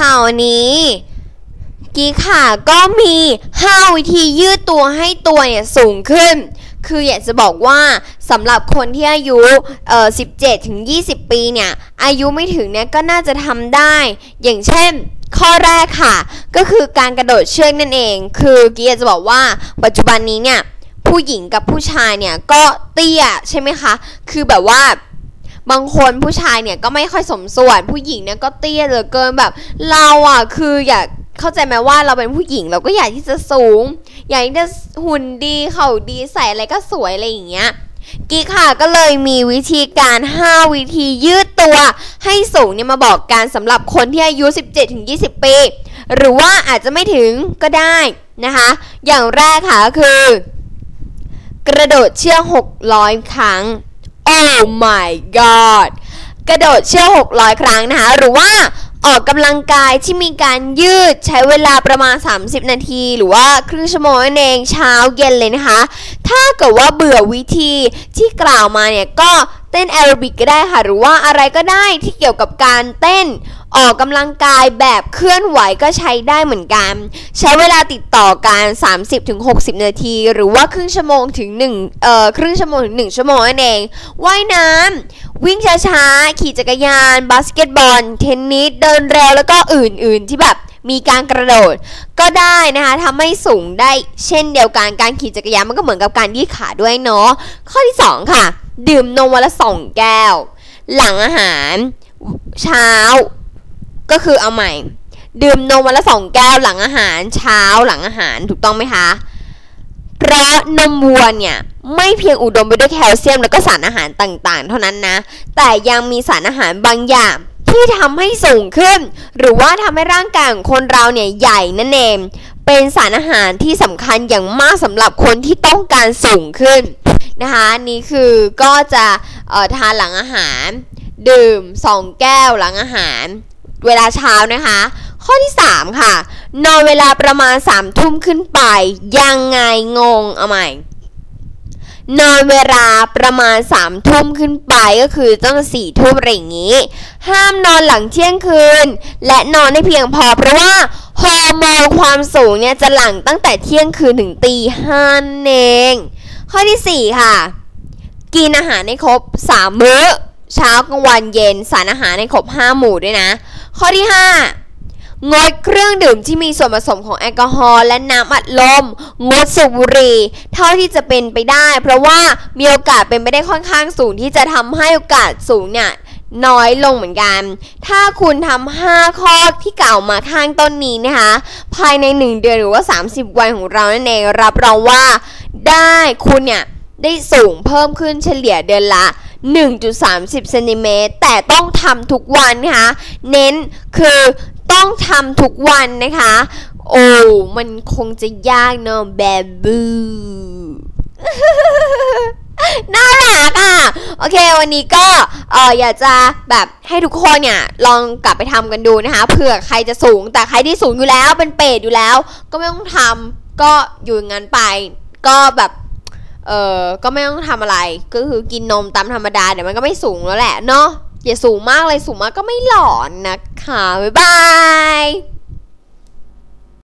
ข่าวนี้กี้ค่ะก็มี 5 วิธียืดตัวให้ตัวเนี่ยสูงขึ้น คืออยากจะบอกว่าสำหรับคนที่อายุเอ่อ17 ถึง 20 ปีเนี่ย อายุไม่ถึงเนี่ยก็น่าจะทำได้ อย่างเช่นข้อแรกค่ะ ก็คือการกระโดดเชือกนั่นเอง คือกี้อยากจะบอกว่าปัจจุบันนี้เนี่ย ผู้หญิงกับผู้ชายเนี่ยก็เตี้ยใช่ไหมคะ คือแบบว่า บางคนผู้ชายเนี่ยก็ไม่ค่อยสมส่วน ผู้หญิงเนี่ยก็เตี้ยเหลือเกินแบบ เราอะคืออยากเข้าใจไหมว่าเราเป็นผู้หญิงเราก็อยากที่จะสูง อยากที่จะหุ่นดีเข่าดีใส่อะไรก็สวยอะไรอย่างเงี้ยกิ๊กค่ะก็เลยมีวิธีการ 5 วิธียืดตัว ให้สูงเนี่ยมาบอกกันสำหรับคนที่อายุ 17-20 ปี หรือว่าอาจจะไม่ถึงก็ได้นะคะ อย่างแรกค่ะก็คือ กระโดดเชือก 600 ครั้ง Oh my god กระโดดเชือก600 ครั้งนะคะ หรือว่าออกกำลังกายที่มีการยืดใช้เวลาประมาณ 30 นาที หรือว่าครึ่งชั่วโมงนั่นเองเช้าเย็นเลยนะคะ ถ้าเกิดว่าเบื่อวิธีที่กล่าวมาเนี่ย ก็เต้นแอโรบิกก็ได้ค่ะ หรือว่าอะไรก็ได้ที่เกี่ยวกับการเต้น ออกกำลังกายแบบเคลื่อนไหวก็ใช้ได้เหมือนกัน ใช้เวลาติดต่อกัน 30-60 นาที หรือว่าครึ่งชั่วโมงถึง1เอ่อครึ่งชั่วโมงถึง 1 ชั่วโมงนั่นเองว่ายน้ำวิ่งช้าๆ ขี่จักรยาน บาสเกตบอล เทนนิส เดินเร็วแล้วก็อื่นๆ ที่แบบมีการกระโดดก็ได้นะคะทำให้สูงได้เช่นเดียวกันการขี่จักรยานมันก็เหมือนกับการยืดขาด้วยเนาะข้อที่ 2 ค่ะ ดื่มนมวันละ 2 แก้ว หลังอาหาร เช้า ก็คือเอาใหม่ ดื่มนมวันละสองแก้วหลังอาหารเช้าหลังอาหารถูกต้องไหมคะ เพราะนมวัวเนี่ยไม่เพียงอุดมไปด้วยแคลเซียม แล้วก็สารอาหารต่างๆ เท่านั้นนะ แต่ยังมีสารอาหารบางอย่างที่ทำให้สูงขึ้น หรือว่าทำให้ร่างกายของคนเราเนี่ยใหญ่นั่นเองเป็นสารอาหารที่สำคัญอย่างมากสำหรับคนที่ต้องการสูงขึ้นนะคะนี่คือก็จะออทานหลังอาหาร ดื่ม 2 แก้วหลังอาหาร เวลาเช้านะคะ ข้อที่ 3 ค่ะ นอนเวลาประมาณ3ทุ่มขึ้นไป ยังไงงงเอาใหม่ นอนเวลาประมาณ3ทุ่มขึ้นไปก็คือต้องสี่ทุ่มอะไรอย่างนี้ ห้ามนอนหลังเที่ยงคืน และนอนให้เพียงพอเพราะว่าฮอร์โมนความสูงเนี่ยจะหลั่งตั้งแต่เที่ยงคืนถึงตีห้าเอง ข้อที่ 4 ค่ะ กินอาหารให้ครบ 3 มื้อ เช้ากลางวันเย็นสารอาหารให้ครบ 5 หมู่ด้วยนะ ข้อที่ 5 งดเครื่องดื่มที่มีส่วนผสมของแอลกอฮอล์และน้ำอัดลม งดสูบบุหรี่เท่าที่จะเป็นไปได้ เพราะว่ามีโอกาสเป็นไปได้ค่อนข้างสูงที่จะทำให้โอกาสสูงเนี่ยน้อยลงเหมือนกัน ถ้าคุณทำ5ข้อที่กล่าวมาข้างต้นนี้นะคะ ภายใน 1 เดือนหรือว่า 30 วันของเรานั่นเองรับรองว่า ได้คุณเนี่ยได้สูงเพิ่มขึ้นเฉลี่ยเดือนละ 1.30เซนติเมตรแต่ต้องทำทุกวันนะคะเน้นคือต้องทำทุกวันนะคะ โอ้มันคงจะยากเนาะแบบบูน่ารักอะ โอเค วันนี้ก็เอออยากจะแบบให้ทุกคนเนี่ยลองกลับไปทำกันดูนะคะเผื่อใครจะสูงแต่ใครที่สูงอยู่แล้วเป็นเป็ดอยู่แล้ว ก็ไม่ต้องทำก็อยู่งั้นไป ก็แบบ เออก็ไม่ต้องทำอะไร ก็คือกินนมตามธรรมดาเดี๋ยวมันก็ไม่สูงแล้วแหละเนาะอย่าสูงมากเลยสูงมากก็ไม่หลอนนะคะบ๊ายบาย